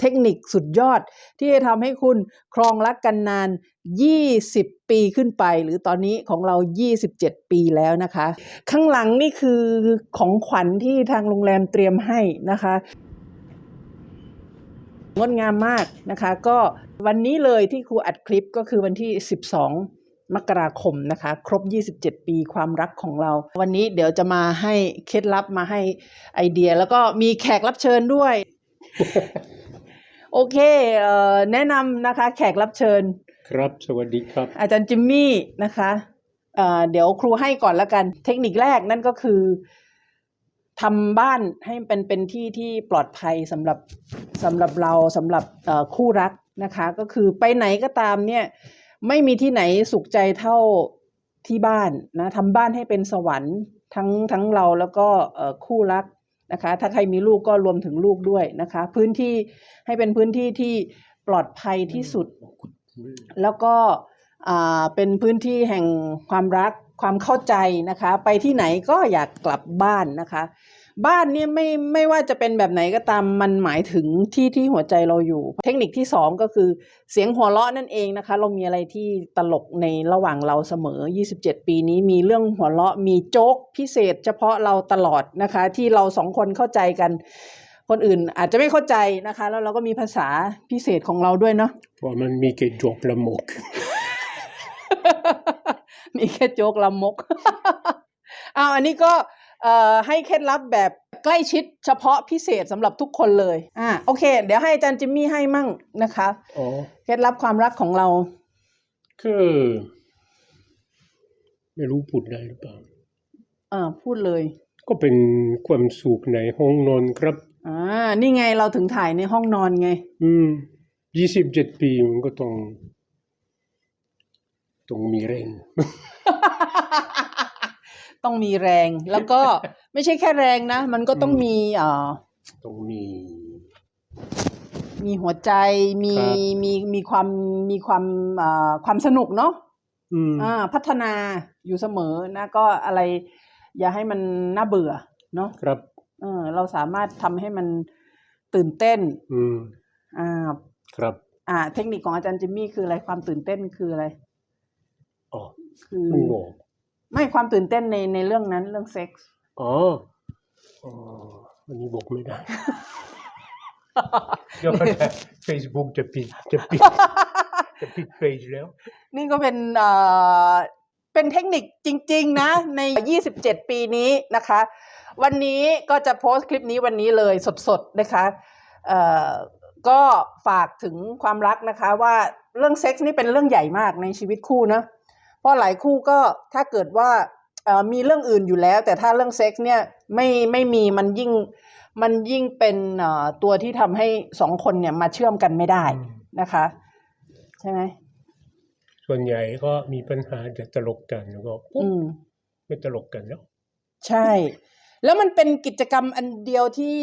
เทคนิคสุดยอด ที่จะทำให้คุณครองรักกันนาน 20 ปีขึ้นไป หรือตอนนี้ของเรา 27 ปีแล้วนะคะ ข้างหลังนี่คือของขวัญที่ทางโรงแรมเตรียมให้นะคะงดงามมากนะคะ ก็วันนี้เลยที่ครูอัดคลิปก็คือวันที่ 12 มกราคมนะคะ ครบ 27 ปีความรักของเรา วันนี้เดี๋ยวจะมาให้เคล็ดลับมาให้ไอเดีย แล้วก็มีแขกรับเชิญด้วย โอเคเอ่อแนะนำนะคะ แขกรับเชิญ ครับ สวัสดีครับ อาจารย์จิมมี่นะคะเอ่อเดี๋ยวครูให้ก่อนละกัน เทคนิคแรกนั่นก็คือทำบ้านให้เป็นเป็นที่ที่ปลอดภัยสำหรับสำหรับเราสำหรับเอ่อคู่รักนะคะ ก็คือไปไหนก็ตามเนี่ยไม่มีที่ไหนสุขใจเท่าที่บ้านนะทำบ้านให้เป็นสวรรค์ทั้งทั้งเราแล้วก็เอ่อคู่รัก นะคะ ถ้าใครมีลูกก็รวมถึงลูกด้วยนะคะ พื้นที่ให้เป็นพื้นที่ที่ปลอดภัยที่สุด แล้วก็เป็นพื้นที่แห่งความรักความเข้าใจนะคะ ไปที่ไหนก็อยากกลับบ้านนะคะ บ้านเนี่ยไม่ไม่ว่าจะเป็นแบบไหนก็ตามมันหมายถึงที่ที่หัวใจเราอยู่ เทคนิคที่สองก็คือเสียงหัวเราะนั่นเองนะคะ เรามีอะไรที่ตลกในระหว่างเราเสมอ 27 ปีนี้มีเรื่องหัวเราะมีโจ๊กพิเศษ เฉพาะเราตลอดนะคะ ที่เราสองคนเข้าใจกัน คนอื่นอาจจะไม่เข้าใจนะคะ แล้วเราก็มีภาษาพิเศษของเราด้วยเนาะเพราะมันมีแค่จบละหมก มีแค่โจ๊กละมกอ้าวอันนี้ก็เอ่อ ให้เคล็ดลับแบบใกล้ชิดเฉพาะพิเศษสำหรับทุกคนเลยอ่าโอเค เดี๋ยวให้อาจารย์จิมมี่ให้มั่งนะคะอ๋อเคล็ดลับความรักของเราคือไม่รู้พูดได้หรือเปล่าอ่าพูดเลย ก็เป็นความสุขในห้องนอนครับอ่านี่ไงเราถึงถ่ายในห้องนอนไง อืมยี่สิบเจ็ดปีมันก็ต้องต้องมีแรง ต้องมีแรง แล้วก็ไม่ใช่แค่แรงนะ มันก็ต้องมีเอ่อต้องมี มีหัวใจมีครับ มีมีความมีความเอ่อความสนุกเนาะอืม อ่าพัฒนาอยู่เสมอนะก็อะไร อย่าให้มันน่าเบื่อเนาะครับ เออเราสามารถทำให้มันตื่นเต้นอืม อ่าครับ อ่า เทคนิคของอาจารย์จิมมี่คืออะไรความตื่นเต้นคืออะไร อ๋อคือ เพิ่งบอก ไม่ความตื่นเต้นในในเรื่องนั้นเรื่องเซ็กส์อ๋ออ๋ออันนี้บอกไม่ได้ เดี๋ยวเฟซบุ๊กจะปิดจะปิดจะปิดเพจแล้ว นี่ก็เป็นเอ่อเป็นเทคนิคจริง ๆ นะ ใน 27 ปีนี้นะคะ วันนี้ก็จะโพสต์คลิปนี้วันนี้เลยสดๆนะคะเอ่อก็ฝากถึงความรักนะคะว่าเรื่องเซ็กส์นี่เป็นเรื่องใหญ่มากในชีวิตคู่นะ เพราะหลายคู่ก็ถ้าเกิดว่าเอ่อมีเรื่องอื่นอยู่แล้ว แต่ถ้าเรื่องเซ็กส์เนี่ยไม่ไม่มีมันยิ่งมันยิ่งเป็นเอ่อตัวที่ทำให้สองคนเนี่ยมาเชื่อมกันไม่ได้นะคะ ใช่ไหมส่วนใหญ่ก็มีปัญหาจะตลกกันแล้วก็ปุ๊บอืมไม่ตลกกันแล้ว ใช่ แล้วมันเป็นกิจกรรมอันเดียวที่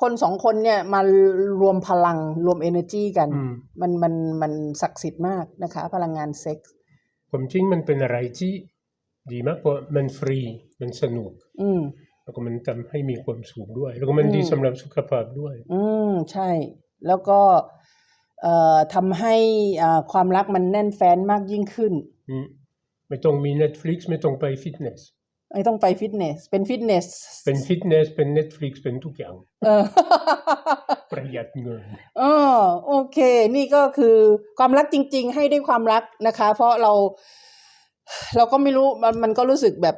คนสองคนเนี่ยมารวมพลังรวม energy กันอืมมันมันมันศักดิ์สิทธิ์มากนะคะ พลังงานเซ็กส์ ผมจริงมันเป็นอะไรที่ดีมากเพราะมันฟรีมันสนุก อืมแล้วก็มันทำให้มีความสุขด้วย แล้วก็มันดีอืมสำหรับสุขภาพด้วย อืมใช่ แล้วก็เอ่อทำให้อ่าความรักมันแน่นแฟ้นมากยิ่งขึ้น อืมไม่ต้องมี Netflix ไม่ต้องไปฟิตเนส ไม่ต้องไปฟิตเนส เป็นฟิตเนส เป็นฟิตเนส เป็น Netflix เป็นทุกอย่างเออประหยัดเงินเออโอเค นี่ก็คือความรักจริง ๆ ให้ด้วยความรักนะคะ เพราะเรา เราก็ไม่รู้มันมันก็รู้สึกแบบ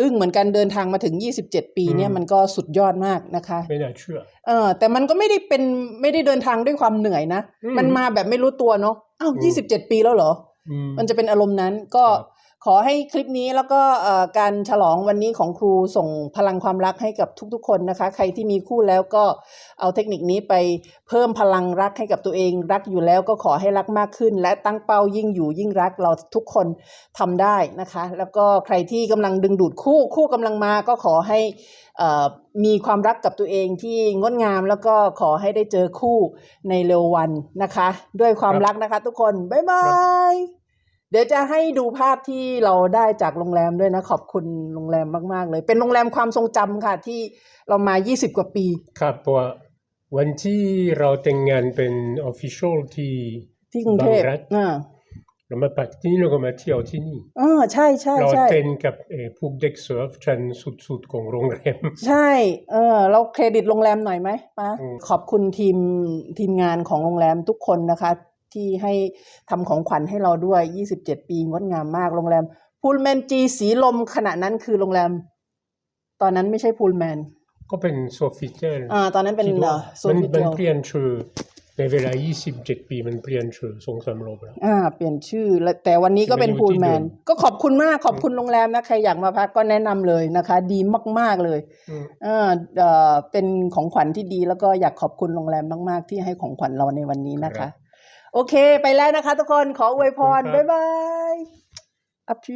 อึ้งเหมือนกันเดินทางมาถึง27ปีเนี่ยอืมมันก็สุดยอดมากนะคะ ไม่น่าเชื่อ เออ แต่มันก็ไม่ได้เป็นไม่ได้เดินทางด้วยความเหนื่อยนะอืมมันมาแบบไม่รู้ตัวเนาะอ้าวอืมยี่สิบเจ็ดปีแล้วเหรออืมมันจะเป็นอารมณ์นั้นก็ครับข อให้คลิปนี้แล้วก็การฉลองวันนี้ของครูส่งพลังความรักให้กับทุกๆ คนนะคะ ใครที่มีคู่แล้วก็เอาเทคนิคนี้ไปเพิ่มพลังรักให้กับตัวเอง รักอยู่แล้วก็ขอให้รักมากขึ้น และตั้งเป้ายิ่งอยู่ยิ่งรักเราทุกคนทำได้นะคะ แล้วก็ใครที่กำลังดึงดูดคู่คู่กำลังมาก็ขอให้มีความรักกับตัวเองที่งดงามแล้วก็ขอให้ได้เจอคู่ในเร็ววันนะคะ ด้วยความรับรักนะคะทุกคน บ๊ายบาย เดี๋ยวจะให้ดูภาพที่เราได้จากโรงแรมด้วยนะ ขอบคุณโรงแรมมาก ๆ เลย เป็นโรงแรมความทรงจำค่ะ ที่เรามา 20 กว่าปี ครับเพราะว่าวันที่เราแต่งงานเป็น official ที่ที่กรุงเทพบางรัฐอ่าเรามาปักที่นี่เราก็มาเที่ยวที่นี่เออใช่ใช่เราใช่ เต้นกับเอ่อพวกเด็กเซิร์ฟชั้นสุดๆของโรงแรม ใช่ เออ เราเครดิตโรงแรมหน่อยไหมป้าอืม ขอบคุณทีมทีมงานของโรงแรมทุกคนนะคะ ที่ให้ทำของขวัญให้เราด้วย 27 ปีงดงามมากโรงแรมพูลแมนจีสีลมขณะนั้นคือโรงแรม ตอนนั้นไม่ใช่พูลแมนก็เป็นโซฟิเทลอ่าตอนนั้นเป็นคิดว่าโซมันฟิเทมันลเปลี่ยนชื่อในเวลา 27 ปีมันเปลี่ยนชื่อสองสามรอบแล้วอ่า เปลี่ยนชื่อแล้วแต่วันนี้ก็เป็นไม่ได้พูลที่แมเดินมก็ขอบคุณมาก ขอบคุณโรงแรมนะ ใครอยากมาพักก็แนะนำเลยนะคะ ดีมาก ๆ เลยอืมเออเอ่อเป็นของขวัญที่ดีแล้วก็อยากขอบคุณโรงแรมมาก ๆ ที่ให้ของขวัญเราในวันนี้นะครัคะบ โอเค ไปแล้วนะคะทุกคนขออวยพรขอบคุณครับบ๊ายบายอัพที